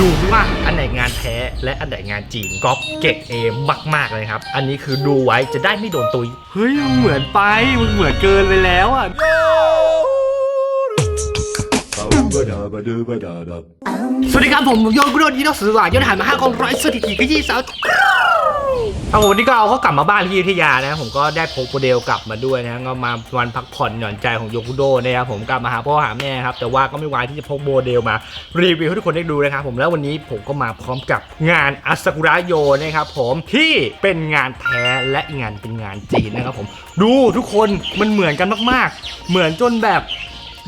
ดูว่าอันไหนงานแท้และอันไหนงานจีนก๊อปเกรดเอมากๆเลยครับ อันนี้คือดูไว้จะได้ไม่โดนตุยเฮ้ยมึงเหมือนไปมึงเหมือนเกินไปแล้วอะ สวัสดีครับผมโยนกุโดนยีโนสือหวานยนหันมาห้ากองร้อยสถิติขยี้สาว เอาวันนี้ก็เอาเขากลับมาบ้านที่อยุธยานะผมก็ได้พกโมเดลกลับมาด้วยนะก็มาวันพักผ่อนหย่อนใจของโยกุโดนะครับผมกลับมาหาพ่อหาแม่ครับแต่ว่าก็ไม่วายที่จะพกโมเดลมารีวิวให้ทุกคนได้ดูนะครับผมแล้ววันนี้ผมก็มาพร้อมกับงานอัสกุระโยนะครับผมที่เป็นงานแท้และอีกงานเป็นงานจีนนะครับผมดูทุกคนมันเหมือนกันมากๆ เหมือนจนแบบ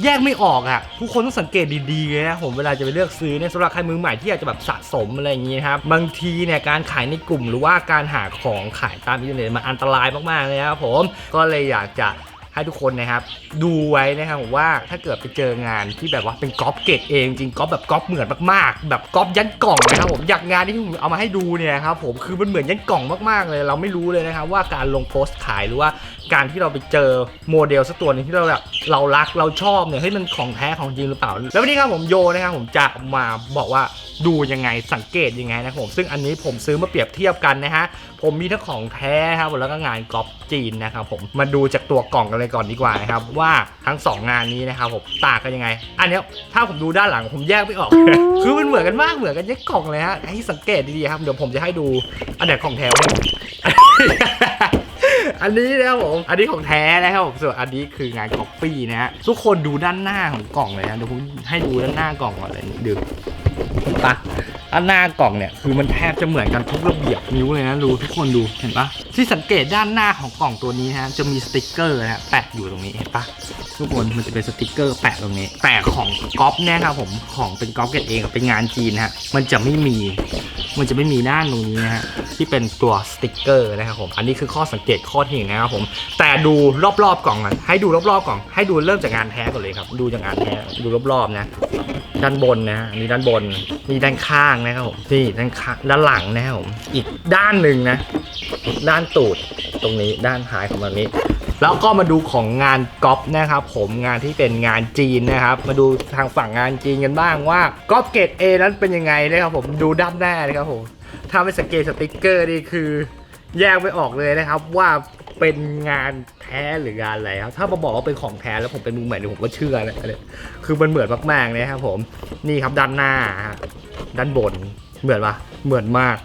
แยกไม่ออกอะ ทุกคนต้องสังเกตดีๆนะผมเวลาจะไปเลือกซื้อเนี่ยสำหรับใครมือใหม่ที่อยากจะแบบสะสมอะไรอย่างงี้นะครับบางทีเนี่ยการขายในกลุ่มหรือว่าการหาของขายตามอินเทอร์เน็ตมันอันตรายมากๆเลยนะครับผมก็เลยอยากจะ ให้ทุกคนนะครับ ดูไว้นะครับผมว่าถ้าเกิดไปเจองานที่แบบว่าเป็นก๊อปเกตเองจริงก๊อปแบบก๊อปเหมือนมากๆ แบบก๊อปยันกล่องนะครับผมอยากงานที่ผมเอามาให้ดูเนี่ยครับผมคือมันเหมือนยันกล่องมากๆเลย เราไม่รู้เลยนะครับว่าการลงโพสต์ขายหรือว่าการที่เราไปเจอโมเดลสักตัวนึงที่เราแบบเรารักเราชอบเนี่ยเฮ้ยมันของแท้ของจริงหรือเปล่า แล้ววันนี้ครับผมโยนะครับผมจะมาบอกว่า ดูยังไงสังเกตยังไงนะครับผมซึ่งอันนี้ผมซื้อมาเปรียบเทียบกันนะฮะผมมีทั้งของแท้ครับแล้วก็งานก๊อปจีนนะครับผมมาดูจากตัวกล่องกันเลยก่อนดีกว่านะครับว่าทั้งสองงานนี้นะครับผมต่างกันยังไง อันนี้ถ้าผมดูด้านหลังผมแยกไม่ออก คือมันเหมือนกันมากเหมือนกันยักกล่องเลยฮะให้สังเกตดีๆครับเดี๋ยวผมจะให้ดูอันไหนของแท้อันนี้นะครับผม อันนี้ของแท้นะครับผมส่วนอันนี้คืองานก๊อปปี้นะฮะ ทุกคนดูด้านหน้าของกล่องเลยนะเดี๋ยวผมให้ดูด้านหน้า กล่องก่อนเลยดึก ถูกปะอันหน้ากล่องเนี่ยคือมันแทบจะเหมือนกันทุกระเบียบนิ้วเลยนะดูทุกคนดูเห็นปะ ที่สังเกตด้านหน้าของกล่องตัวนี้ฮะจะมีสติกเกอร์นะฮะแปะอยู่ตรงนี้เห็นปะทุกคนมันจะเป็นสติกเกอร์แปะตรงนี้ แต่ของก๊อปเนี่ยครับผมของเป็นก๊อปเกตเองเป็นงานจีนฮะมันจะไม่มีมันจะไม่มีด้านตรงนี้นะฮะที่เป็นตัวสติกเกอร์นะครับผมอันนี้คือข้อสังเกตข้อที่หนึ่งนะครับผมแต่ดูรอบๆกล่องก่อนให้ดูรอบๆกล่องให้ดูเริ่มจากงานแท้ก่อนเลยครับ ดูจากงานแท้ดูรอบๆนะด้านบนนะอันนี้ด้านบนนี่ด้านข้างนะครับผมนี่ด้านข้างด้านหลังนะครับผมอีกด้านหนึ่งนะด้านตูดตรงนี้ด้านท้ายของมันนี้ แล้วก็มาดูของงานก๊อปนะครับผมงานที่เป็นงานจีนนะครับ มาดูทางฝั่งงานจีนกันบ้างว่าก๊อปเกรด A นั้นเป็นยังไงนะครับผมดูด้านหน้านะครับผมถ้าไม่สังเกตสติกเกอร์นี่คือ แยกไม่ออกเลยนะครับว่าเป็นงานแท้หรืองานอะไรครับ ถ้ามาบอกว่าเป็นของแท้แล้วผมเป็นมือใหม่เนี่ยผมก็เชื่อเลยคือมันเหมือนมากๆเลยครับผม นี่ครับด้านหน้า ด้านบน เหมือนปะเหมือนมาก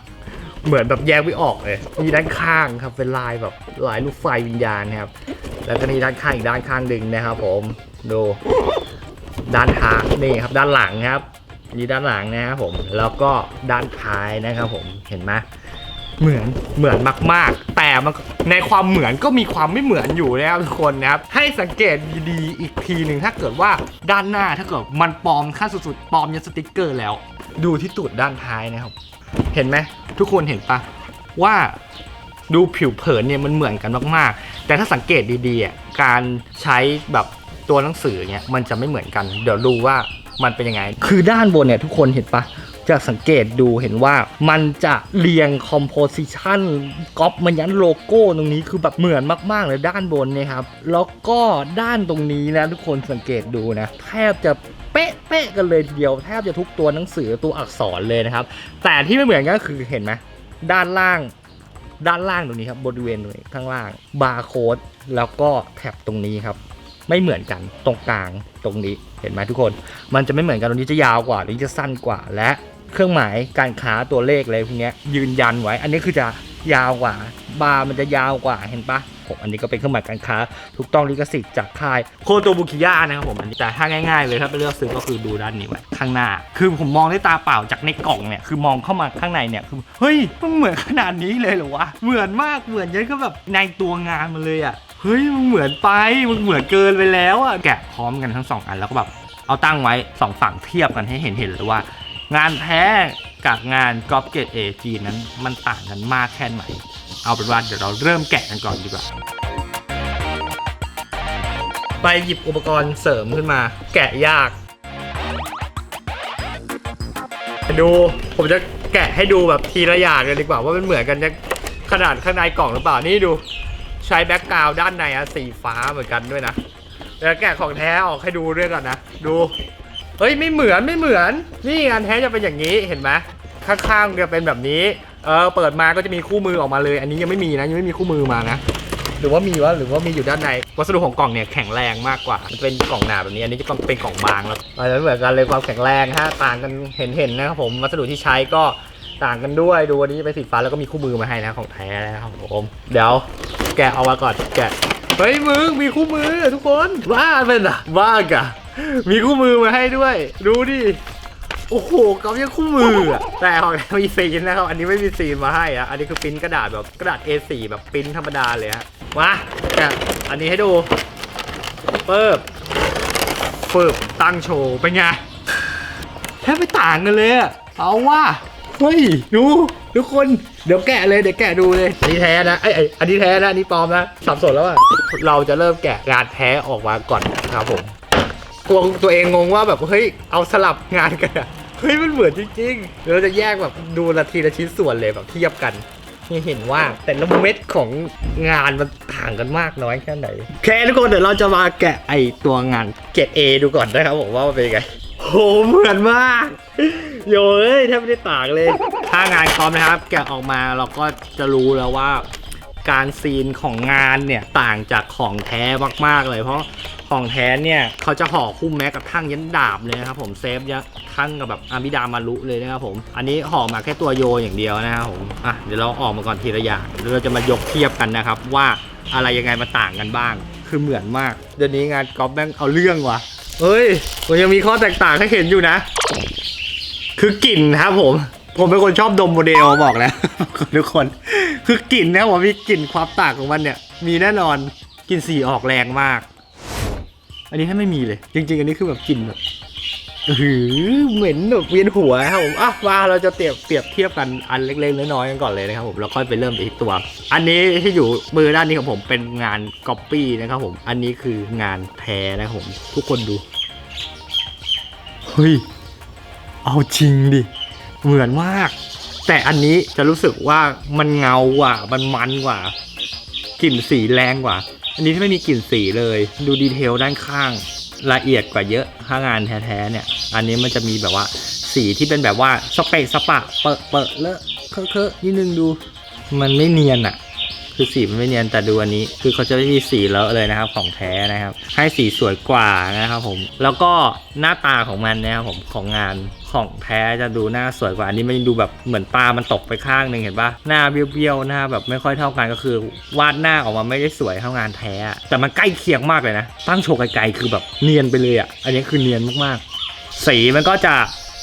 เหมือนแบบแยกไม่ออกเลย มีด้านข้างครับเป็นลายแบบลายลูกไฟวิญญาณนะครับ แล้วก็นี่ด้านข้างอีกด้านข้างหนึ่งนะครับผม ดูด้านท้ายนี่ครับด้านหลังครับนี่ด้านหลังนะครับผม แล้วก็ด้านท้ายนะครับผม เห็นไหมเหมือนเหมือนมาก ๆ แต่มันในความเหมือนก็มีความไม่เหมือนอยู่นะครับทุกคนนะครับ ให้สังเกตดีๆอีกทีหนึ่งถ้าเกิดว่าด้านหน้าถ้าเกิดมันปลอมขั้นสุดๆปลอมยันสติกเกอร์แล้ว ดูที่ตูดด้านท้ายนะครับ เห็นไหม ทุกคนเห็นปะว่าดูผิวเผินเนี่ยมันเหมือนกันมากๆ แต่ถ้าสังเกตดีๆการใช้แบบตัวหนังสือเนี่ยมันจะไม่เหมือนกัน เดี๋ยวดูว่ามันเป็นยังไง คือด้านบนเนี่ยทุกคนเห็นปะ จะสังเกตดูเห็นว่ามันจะเรียงคอมโพสิชันก๊อปมันยันโลโก้ตรงนี้คือแบบเหมือนมากๆเลยด้านบนนี่ยครับ แล้วก็ด้านตรงนี้นะทุกคนสังเกตดูนะ แทบจะเป๊ะเป๊ะกันเลยทีเดียวแทบจะทุกตัวหนังสือตัวอักษรเลยนะครับ แต่ที่ไม่เหมือนกันก็คือเห็นไหมด้านล่างด้านล่างตรงนี้ครับบริเวณตรงนี้ข้างล่างบาร์โค้ดแล้วก็แท็บตรงนี้ครับ ไม่เหมือนกันตรงกลางตรงนี้เห็นไหมทุกคน มันจะไม่เหมือนกันตรงนี้จะยาวกว่าตรงนี้จะสั้นกว่าและ เครื่องหมายการค้าตัวเลขอะไรพวกนี้ยยืนยันไว้ อันนี้คือจะยาวกว่า บาร์มันจะยาวกว่าเห็นปะผมอันนี้ก็เป็นเครื่องหมายการค้าถูกต้องลิขสิทธิ์จากค่ายโคโตบุคิยะนะครับผมอันนี้แต่ถ้าง่ายๆเลยถ้าไปเลือกซื้อก็คือดูด้านนี้ไว้ข้างหน้า คือผมมองด้วยตาเปล่าจากในกล่องเนี่ยคือมองเข้ามาข้างในเนี่ยคือเฮ้ยมันเหมือนขนาดนี้เลยเหรอวะเหมือนมากเหมือนยันก็แบบในตัวงานมันเลยอะเฮ้ยมันเหมือนไปมันเหมือนเกินไปแล้วอะแกะพร้อมกันทั้งสองอันแล้วก็แบบเอาตั้งไว้สองฝั่งเทียบกันให้เห็นเห็นเลยว่า งานแท้กับงานกอล์ฟเกตเอจีนั้นมันต่างกันมากแค่ไหน เอาเป็นว่าเดี๋ยวเราเริ่มแกะกันก่อนดีกว่า ไปหยิบอุปกรณ์เสริมขึ้นมา แกะยาก ดูผมจะแกะให้ดูแบบทีละอย่างเลยดีกว่าว่ามันเหมือนกันจะขนาดข้างในกล่องหรือเปล่านี่ดูใช้แบ็กกราวด์ด้านในอะสีฟ้าเหมือนกันด้วยนะแล้วแกะของแท้ออกให้ดูด้วยก่อนนะ ดู เอ้ยไม่เหมือนไม่เหมือน นี่งานแท้จะเป็นอย่างนี้เห็นไหมข้างๆจะเป็นแบบนี้เออเปิดมาก็จะมีคู่มือออกมาเลย อันนี้ยังไม่มีนะยังไม่มีคู่มือมานะหรือว่ามีวะหรือว่ามีอยู่ด้านในวัสดุของกล่องเนี่ยแข็งแรงมากกว่ามันเป็นกล่องหนาแบบนี้อันนี้จะเป็นกล่องบางแล้วอาจจะไม่เหมือนกันเลยความแข็งแรงฮะต่างกันเห็นเห็นๆนะครับผมวัสดุที่ใช้ก็ต่างกันด้วยดูอันนี้เป็นสีฟ้าแล้วก็มีคู่มือมาให้นะของแท้นะครับผมเดี๋ยวแกะเอามาก่อนแกะเฮ้ยมึงมีคู่มือทุกคนบ้าเป็นอะบ้ากะ มีคู่มือมาให้ด้วย ดูดิ โอ้โหกำยังคู่มืออะแต่ของแท้มีซีนนะครับ อันนี้ไม่มีซีนมาให้อะอันนี้คือปริ้นกระดาษแบบกระดาษ A4 แบบปริ้นธรรมดาเลยฮะ มาแกะอันนี้ให้ดู เปิบเปิบตั้งโชว์เป็นไง แทบไม่ต่างกันเลยอะเอาว่าเฮ้ย ดู ทุกคนเดี๋ยวแกะเลยเดี๋ยวแกะดูเลยอันนี้แท้นะไอยเอยอันนี้แท้นะอันนี้ปลอมนะสับสนแล้วอะเราจะเริ่มแกะงานแท้ออกมาก่อนครับผม ตัวตัวเองงงว่าแบบเฮ้ยเอาสลับงานกันอะเฮ้ยมันเหมือนจริงๆเดี๋ยวเราจะแยกแบบดูละทีละชิ้นส่วนเลยแบบเทียบกันให้เห็นว่าแต่ละเม็ดของงานมันต่างกันมากน้อยแค่ไหนโอเคทุกคนเดี๋ยวเราจะมาแกะไอตัวงานเกรด A ดูก่อนนะครับผมว่ามันเป็นยังไงโหเหมือนมากโยเอ้ยแทบไม่ได้ต่างเลย ถ้างานคอมนะครับ แกะออกมาเราก็จะรู้แล้วว่า การซีนของงานเนี่ยต่างจากของแท้มากๆเลย เพราะของแท้เนี่ยเขาจะห่อคุ้มแม้กระทั่งยันดาบเลยนะครับผมเซฟยันทั้งกับแบบอาบิดามารุเลยนะครับผมอันนี้ห่อมาแค่ตัวโยอย่างเดียวนะครับผมอะเดี๋ยวเราออกมาก่อนทีละอย่างเดี๋ยวเราจะมายกเทียบกันนะครับว่าอะไรยังไงมาต่างกันบ้าง คือเหมือนมาก เดี๋ยวนี้งานกอล์ฟแม่งเอาเรื่องว่ะเฮ้ยมันยังมีข้อแตกต่างให้เห็นอยู่นะ คือกลิ่นครับผม ผมเป็นคนชอบดมโมเดลบอกแล้วทุกคน คือกลิ่นนะผมมีกลิ่นความต่างของมันเนี่ย มีแน่นอนกลิ่นสีออกแรงมาก อันนี้ถ้าไม่มีเลย จริง ๆ อันนี้คือแบบกลิ่นแบบหือเหม็นแบบเวียนหัวครับผมอะมาเราจะเปรียบเปรียบเทียบกันอันเล็กๆน้อยๆกันก่อนเลยนะครับผมแล้วค่อยไปเริ่มที่ตัว อันนี้ที่อยู่มือด้านนี้ของผมเป็นงานก๊อปปี้นะครับผม อันนี้คืองานแท้นะครับผมทุกคนดูเฮ้ยเอาจริงดิ เหมือนมาก แต่อันนี้จะรู้สึกว่ามันเงากว่า มันมันกว่ากลิ่นสีแรงกว่า อันนี้ไม่มีกลิ่นสีเลย ดูดีเทลด้านข้างละเอียดกว่าเยอะถ้างานแท้ๆเนี่ย อันนี้มันจะมีแบบว่าสีที่เป็นแบบว่าสเปซสปะเปอะเปอะเลอะเคอะเคอะนิดนึงดู มันไม่เนียนอะ คือสีมันไม่เนียนแต่ดูอันนี้ คือเขาจะไม่มีสีเลอะเลยนะครับ ของแท้นะครับ ให้สีสวยกว่านะครับผม แล้วก็หน้าตาของมันนะครับผมของงานของแท้จะดูหน้าสวยกว่าอันนี้มันดูแบบเหมือนตามันตกไปข้างหนึ่งเห็นปะหน้าเบี้ยวๆหน้าแบบไม่ค่อยเท่ากันก็คือ วาดหน้าออกมาไม่ได้สวยเท่างานแท้อะแต่มันใกล้เคียงมากเลยนะตั้งโชว์ไกลๆคือแบบเนียนไปเลยอะอันนี้คือเนียนมากๆ สีมันก็จะ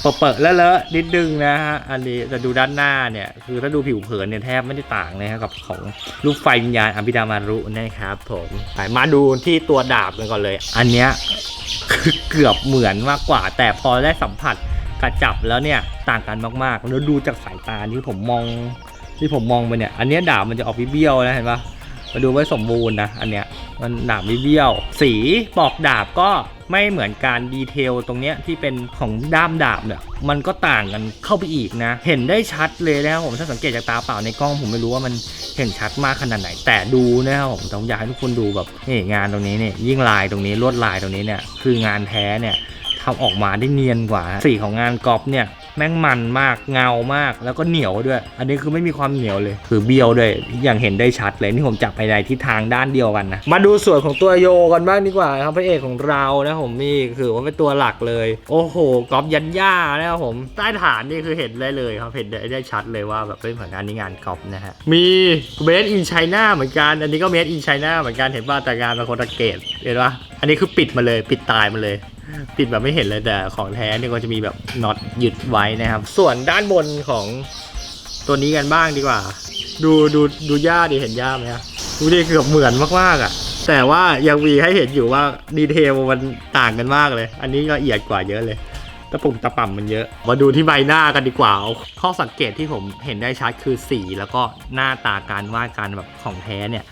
เปิดๆเลอะๆนิดนึงนะฮะอันนี้จะดูด้านหน้าเนี่ยคือถ้าดูผิวเผินเนี่ยแทบไม่ได้ต่างเลยนะกับของรูปไฟวิญญาณอภิดามารุนะครับผมไปมาดูที่ตัวดาบกันก่อนเลย อันเนี้ยคือเกือบเหมือนมากกว่า แต่พอได้สัมผัสกระจับแล้วเนี่ยต่างกันมากๆแล้วดูจากสายตาที่ผมมองที่ผมมองไปเนี่ยอันเนี้ยดาบมันจะออกเบี้ยวนะเห็นปะมาดูไว้สมบูรณ์นะอันเนี้ยมันดาบเบี้ยวสีปอกดาบก็ ไม่เหมือนการดีเทลตรงเนี้ยที่เป็นของด้ามดาบเนี่ยมันก็ต่างกันเข้าไปอีกนะ เห็นได้ชัดเลยนะครับผมถ้าสังเกตจากตาเปล่าในกล้องผมไม่รู้ว่ามันเห็นชัดมากขนาดไหน แต่ดูนะครับผมต้องอยากให้ทุกคนดูแบบนี่งานตรงนี้เนี่ยยิ่งลายตรงนี้ลวดลายตรงนี้เนี่ยคืองานแท้เนี่ยทำออกมาได้เนียนกว่าสีของงานกรอบเนี่ย แม่งมันมากเงามากแล้วก็เหนียวด้วย อันนี้คือไม่มีความเหนียวเลยคือเบี้ยวด้วยอย่างเห็นได้ชัดเลยนี่ผมจับไปในทิศทางด้านเดียวกันนะมาดูส่วนของตัวโยกันบ้างดีกว่าครับพระเอกของเรานะผมนี่คือว่าเป็นตัวหลักเลย โอ้โหกอล์ฟยันย่านะครับผมใต้ฐานนี่คือเห็นได้เลยครับเห็นได้ชัดเลยว่าแบบเป็นผลงานนี้งานกอล์ฟนะฮะมีเมดอินไชน่าเหมือนกันอันนี้ก็เมดอินไชน่าเหมือนกันเห็นป่ะแต่งานเป็นคนตะเกตเห็นป่ะอันนี้คือปิดมาเลยปิดตายมาเลย ปิดแบบไม่เห็นเลยแต่ของแท้เนี่ยก็จะมีแบบน็อตยึดไว้นะครับ ส่วนด้านบนของตัวนี้กันบ้างดีกว่า ดูดูดูหญ้าดิเห็นหญ้าไหมอะดูดิเกือบเหมือนมากๆอะ แต่ว่ายังมีให้เห็นอยู่ว่าดีเทลมันต่างกันมากเลย อันนี้ละเอียดกว่าเยอะเลยตะปุ่มตะป่ำมันเยอะ มาดูที่ใบหน้ากันดีกว่าเอาข้อสังเกตที่ผมเห็นได้ชัดคือสีแล้วก็หน้าตาการวาดการแบบของแท้เนี่ย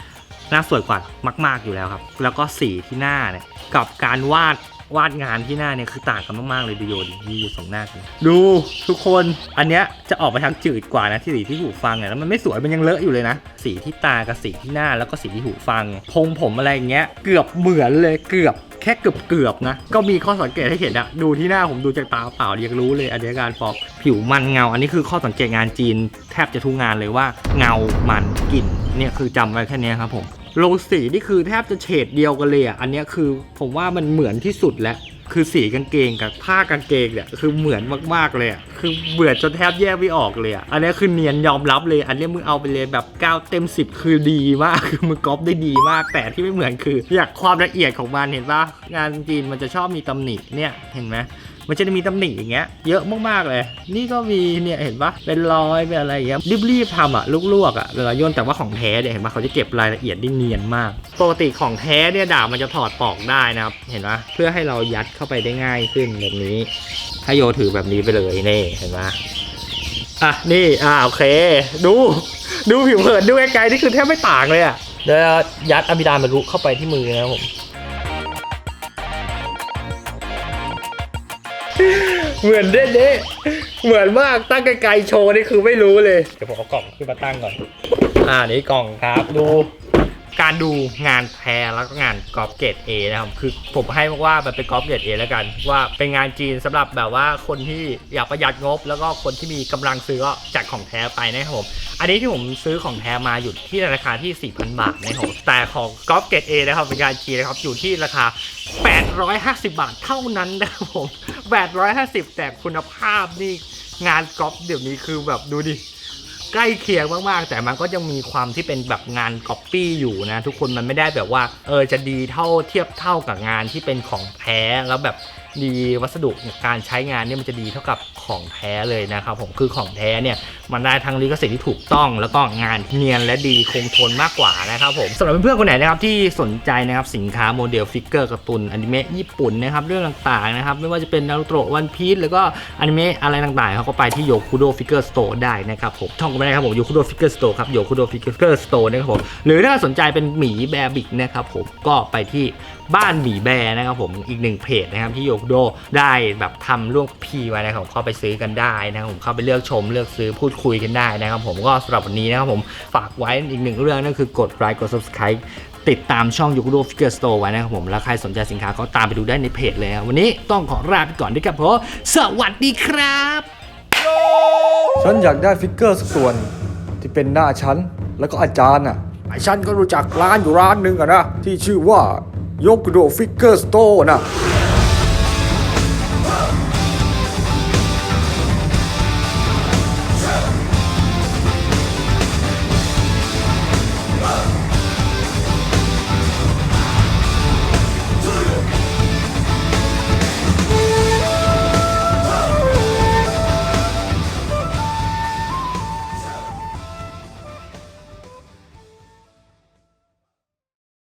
หน้าสวยกว่ามาก ๆอยู่แล้วครับ แล้วก็สีที่หน้าเนี่ยกับการวาด วาดงานที่หน้าเนี่ยคือต่างกันมากๆเลยดูโยดิมีอยู่สองหน้ากันดูทุกคนอันเนี้ยจะออกไปทางจืดกว่านะที่สีที่หูฟังเนี่ยแล้วมันไม่สวยมันยังเลอะอยู่เลยนะ สีที่ตากับสีที่หน้าแล้วก็สีที่หูฟังพงผมอะไรอย่างเงี้ยเกือบเหมือนเลยเกือบแค่เกือบเกือบๆนะ ก็มีข้อสังเกตให้เห็นอะดูที่หน้าผมดูจากตาเปล่ายังรู้เลยอันนี้การฟอกผิวมันเงา อันนี้คือข้อสังเกตงานจีน แทบจะทุกงานเลยว่าเงามันกลิ่นเนี่ยคือจำไว้แค่นี้ครับผม โลสีนี่คือแทบจะเฉดเดียวกันเลยอะอันนี้คือผมว่ามันเหมือนที่สุดแล้ว คือสีกางเกงกับผ้ากางเกงเนี่ยคือเหมือนมากๆเลยอะคือเหมือจนแทบแยกไม่ออกเลยอะอันนี้คือเนียนยอมรับเลย อันนี้มึงเอาไปเลยแบบ9เต็ม 10 คือดีมากคือมึงก๊อปได้ดีมากแต่ที่ไม่เหมือนคือ อยากความละเอียดของมันเห็นปะงานจีนมันจะชอบมีตำหนิเนี่ยเห็นไหม มันจะมีตำหนิอย่างเงี้ยเยอะมากๆเลย นี่ก็มีเนี่ยเห็นปะเป็นรอยเป็นอะไรอย่างเงี้ยรีบๆทำอะลวกๆอะเวลาโยนแต่ว่าของแท้เนี่ยเห็นปะเขาจะเก็บรายละเอียดได้เนียนมากปกติของแท้เนี่ยดาบมันจะถอดปอกได้นะครับเห็นปะเพื่อให้เรายัดเข้าไปได้ง่ายขึ้นแบบนี้ถ้าโยถือแบบนี้ไปเลยนี่เห็นปะอะนี่อ่าโอเค ดูดูผิวเผินดูไกลๆนี่คือแทบไม่ต่างเลยอะเดี๋ยวยัดอะมิดามารุเข้าไปที่มือนะครับผม เหมือนเด้เด้เหมือนมากตั้งไกลๆโชว์นี่คือไม่รู้เลย เดี๋ยวผมเอากล่องขึ้นมาตั้งก่อน อ่านี่กล่องครับดู การดูงานแพรแล้วก็งานกอล์ฟเกรดเอนะครับคือผมให้ว่ามันเป็นกอล์ฟเกรดเอแล้วกัน ว่าเป็นงานจีนสำหรับแบบว่าคนที่อยากประหยัดงบ แล้วก็คนที่มีกำลังซื้อก็จัดของแท้ไปนะครับผมอันนี้ที่ผมซื้อของแท้มาอยู่ที่ราคาที่ 4,000 บาทนะครับแต่ของกอล์ฟเกรดเอนะครับเป็นงานจีนนะครับอยู่ที่ราคา 850 บาทเท่านั้นนะครับผม850 แต่คุณภาพนี่งานกอล์ฟเดี๋ยวนี้คือแบบดูดิ ใกล้เคียงมากๆ แต่มันก็ยังมีความที่เป็นแบบงานก๊อปปี้อยู่นะ ทุกคนมันไม่ได้แบบว่าเออจะดีเท่าเทียบเท่ากับงานที่เป็นของแท้แล้วแบบดีวัสดุการใช้งานเนี่ยมันจะดีเท่ากับของแท้เลยนะครับผมคือของแท้เนี่ยมันได้ทั้งลิขสิทธิ์ที่ถูกต้องแล้วก็งานเนียนและดีคงทนมากกว่านะครับผมสำหรับเพื่อนๆคนไหนนะครับที่สนใจนะครับสินค้าโมเดลฟิกเกอร์การ์ตูนอนิเมะญี่ปุ่นนะครับเรื่องต่างๆนะครับไม่ว่าจะเป็นนารูโตะวันพีซหรือก็อนิเมะอะไรต่างๆเขาก็ไปที่โยคุโดฟิกเกอร์สโตร์ได้นะครับผมท่องกันไปได้ครับผมโยคุโดฟิกเกอร์สโตร์ครับโยคุโดฟิกเกอร์สโตร์นะครับผมหรือถ้าสนใจเป็นหมีแบรบิกนะครับผมก็ไปที่ บ้านหมีแบร์นะครับผมอีกหนึ่งเพจนะครับที่โยคุโดได้แบบทำร่วมพีไว้นะครับผมเข้าไปซื้อกันได้นะครับผมเข้าไปเลือกชมเลือกซื้อพูดคุยกันได้นะครับผมก็สำหรับวันนี้นะครับผมฝากไว้อีกหนึ่งเรื่องนั่นคือกดไลค์กด subscribe ติดตามช่องยู k โ d ฟิกเกอร์สโตร์ไว้นะครับผม แล้วใครสนใจสินค้าก็ตามไปดูได้ในเพจเลยครับวันนี้ต้องขอลาไปก่อนด้วยครับผมสวัสดีครับ ฉันอยากได้ฟิกเกอร์สักส่วนที่เป็นหน้าฉัน แล้วก็อาจารย์อะไอฉันก็รู้จักร้านอยู่ร้านหนึ่งอะนะ ที่ชื่อว่า ยกโดฟิกเกอร์สโตร์นะ